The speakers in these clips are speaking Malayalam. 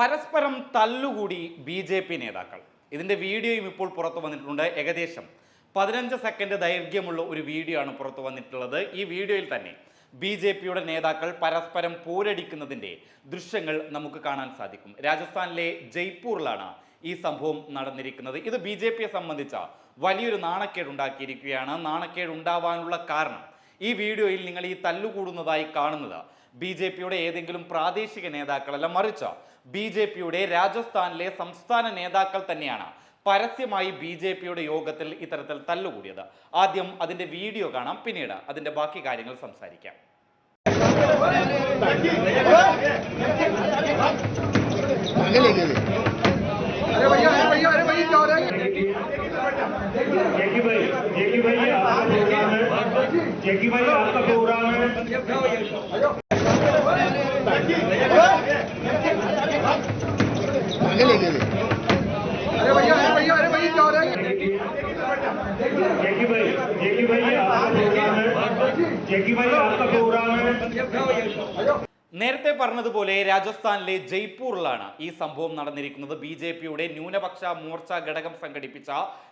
പരസ്പരം തല്ലുകൂടി ബി ജെ പി നേതാക്കൾ. ഇതിന്റെ വീഡിയോയും ഇപ്പോൾ പുറത്തു വന്നിട്ടുണ്ട്. ഏകദേശം പതിനഞ്ച് സെക്കൻഡ് ദൈർഘ്യമുള്ള ഒരു വീഡിയോ ആണ് പുറത്തു വന്നിട്ടുള്ളത്. ഈ വീഡിയോയിൽ തന്നെ ബി ജെ പിയുടെ നേതാക്കൾ പരസ്പരം പോരടിക്കുന്നതിന്റെ ദൃശ്യങ്ങൾ നമുക്ക് കാണാൻ സാധിക്കും. രാജസ്ഥാനിലെ ജയ്പൂരിലാണ് ഈ സംഭവം നടന്നിരിക്കുന്നത്. ഇത് ബി ജെ പിയെ സംബന്ധിച്ച വലിയൊരു നാണക്കേട് ഉണ്ടാക്കിയിരിക്കുകയാണ് നാണക്കേട് ഉണ്ടാവാനുള്ള കാരണം ഈ വീഡിയോയിൽ നിങ്ങൾ ഈ തല്ലുകൂടുന്നതായി കാണുന്നത് ബി ജെ പിയുടെ ഏതെങ്കിലും പ്രാദേശിക നേതാക്കളല്ല മറിച്ച് ബി ജെ പിയുടെ രാജസ്ഥാനിലെ സംസ്ഥാന നേതാക്കൾ തന്നെയാണ് പരസ്യമായി ബി ജെ പിയുടെ യോഗത്തിൽ ഇത്തരത്തിൽ തല്ലുകൂടിയത് ആദ്യം അതിന്റെ വീഡിയോ കാണാം പിന്നീട് അതിന്റെ ബാക്കി കാര്യങ്ങൾ സംസാരിക്കാം आगे लेके गए अरे भैया जेकी भाई जेकी भाई ये आपका प्रोग्राम है जेकी भाई आपका प्रोग्राम है നേരത്തെ പറഞ്ഞതുപോലെ രാജസ്ഥാനിലെ ജയ്പൂരിലാണ് ഈ സംഭവം നടന്നിരിക്കുന്നത് ബി ജെ പിയുടെ ന്യൂനപക്ഷ മോർച്ച ഘടകം സംഘടിപ്പിച്ച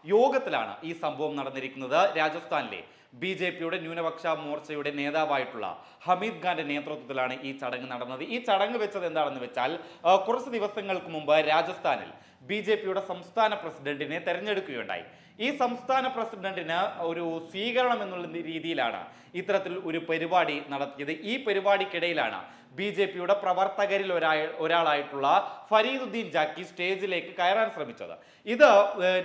യോഗത്തിലാണ് ഈ സംഭവം നടന്നിരിക്കുന്നത് രാജസ്ഥാനിലെ ബി ജെ പിയുടെ ന്യൂനപക്ഷ മോർച്ചയുടെ നേതാവായിട്ടുള്ള ഹമീദ് ഖാന്റെ നേതൃത്വത്തിലാണ് ഈ ചടങ്ങ് നടന്നത് ഈ ചടങ്ങ് വെച്ചത് എന്താണെന്ന് വെച്ചാൽ ആ, കുറച്ച് ദിവസങ്ങൾക്ക് മുമ്പ് രാജസ്ഥാനിൽ ബി ജെ പിയുടെ സംസ്ഥാന പ്രസിഡന്റിനെ തെരഞ്ഞെടുക്കുകയുണ്ടായി. ഈ സംസ്ഥാന പ്രസിഡന്റിന് ഒരു സ്വീകരണം എന്നുള്ള രീതിയിലാണ് ഇത്തരത്തിൽ ഒരു പരിപാടി നടത്തിയത്. ഈ പരിപാടിക്കിടയിലാണ് ബി ജെ പിയുടെ പ്രവർത്തകരിൽ ഒരാൾ ഒരാളായിട്ടുള്ള ഫരീദുദ്ദീൻ ജാക്കി സ്റ്റേജിലേക്ക് കയറാൻ ശ്രമിച്ചത്. ഇത്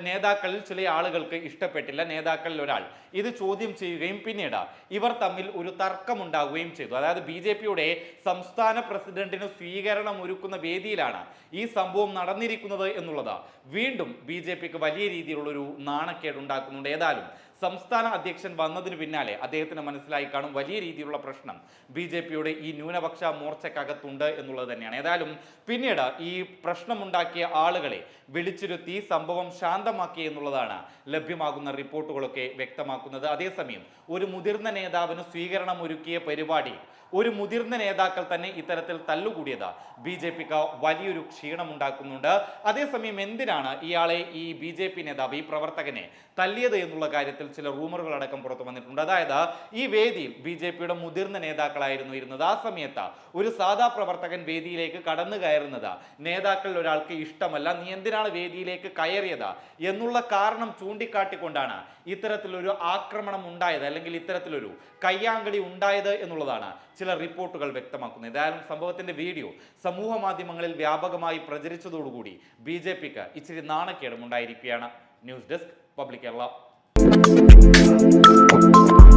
നേതാക്കളിൽ ചില ആളുകൾക്ക് ഇഷ്ടപ്പെട്ടില്ല. നേതാക്കളിൽ ഒരാൾ ഇത് ചോദ്യം ചെയ്യുകയും പിന്നീട് ഇവർ തമ്മിൽ ഒരു തർക്കമുണ്ടാകുകയും ചെയ്തു. അതായത് ബി ജെ പിയുടെ സംസ്ഥാന പ്രസിഡന്റിന് സ്വീകരണം ഒരുക്കുന്ന വേദിയിലാണ് ഈ സംഭവം നടന്നിരിക്കുന്നത് എന്നുള്ളത്. വീണ്ടും ബി ജെ പിക്ക് വലിയ രീതിയിലുള്ളൊരു നാണക്കേട് ഉണ്ടാക്കുന്നുണ്ട് ഏതായാലും സംസ്ഥാന അധ്യക്ഷൻ വന്നതിന് പിന്നാലെ അദ്ദേഹത്തിന് മനസ്സിലായി കാണും വലിയ രീതിയിലുള്ള പ്രശ്നം ബി ജെ പിയുടെ ഈ ന്യൂനപക്ഷ മോർച്ചക്കകത്തുണ്ട് എന്നുള്ളത് തന്നെയാണ്. ഏതായാലും പിന്നീട് ഈ പ്രശ്നമുണ്ടാക്കിയ ആളുകളെ വിളിച്ചിരുത്തി സംഭവം ശാന്തമാക്കി എന്നുള്ളതാണ് ലഭ്യമാകുന്ന റിപ്പോർട്ടുകളൊക്കെ വ്യക്തമാക്കുന്നത്. അതേസമയം ഒരു മുതിർന്ന നേതാവിന് സ്വീകരണം ഒരുക്കിയ പരിപാടി ഒരു മുതിർന്ന നേതാക്കൾ തന്നെ ഇത്തരത്തിൽ തല്ലുകൂടിയത് ബി ജെ പിക്ക് വലിയൊരു ക്ഷീണമുണ്ടാക്കുന്നുണ്ട്. അതേസമയം എന്തിനാണ് ഇയാളെ ഈ ബി ജെ പി നേതാവ് ഈ പ്രവർത്തകനെ തല്ലിയത് എന്നുള്ള കാര്യത്തിൽ ചില റൂമറുകൾ അടക്കം പുറത്തു വന്നിട്ടുണ്ട്. അതായത് ഈ വേദിയിൽ ബി ജെ പിയുടെ മുതിർന്ന നേതാക്കളായിരുന്നു ഇരുന്നത്. ആ സമയത്ത് ഒരു സാധാ പ്രവർത്തകൻ വേദിയിലേക്ക് കടന്നു കയറുന്നത് നേതാക്കളിൽ ഒരാൾക്ക് ഇഷ്ടമല്ല നീ എന്തിനാണ് വേദിയിലേക്ക് കയറിയത് എന്നുള്ള കാരണം ചൂണ്ടിക്കാട്ടിക്കൊണ്ടാണ് ഇത്തരത്തിലൊരു ആക്രമണം ഉണ്ടായത് അല്ലെങ്കിൽ ഇത്തരത്തിലൊരു കയ്യാങ്കളി ഉണ്ടായത് എന്നുള്ളതാണ് ചില റിപ്പോർട്ടുകൾ വ്യക്തമാക്കുന്നത്. ഏതായാലും സംഭവത്തിന്റെ വീഡിയോ സമൂഹ മാധ്യമങ്ങളിൽ വ്യാപകമായി പ്രചരിച്ചതോടുകൂടി ബി ജെ പിക്ക് ഇച്ചിരി നാണക്കേടുമുണ്ടായിരിക്കുകയാണ് news desk public Kerala. Thank you.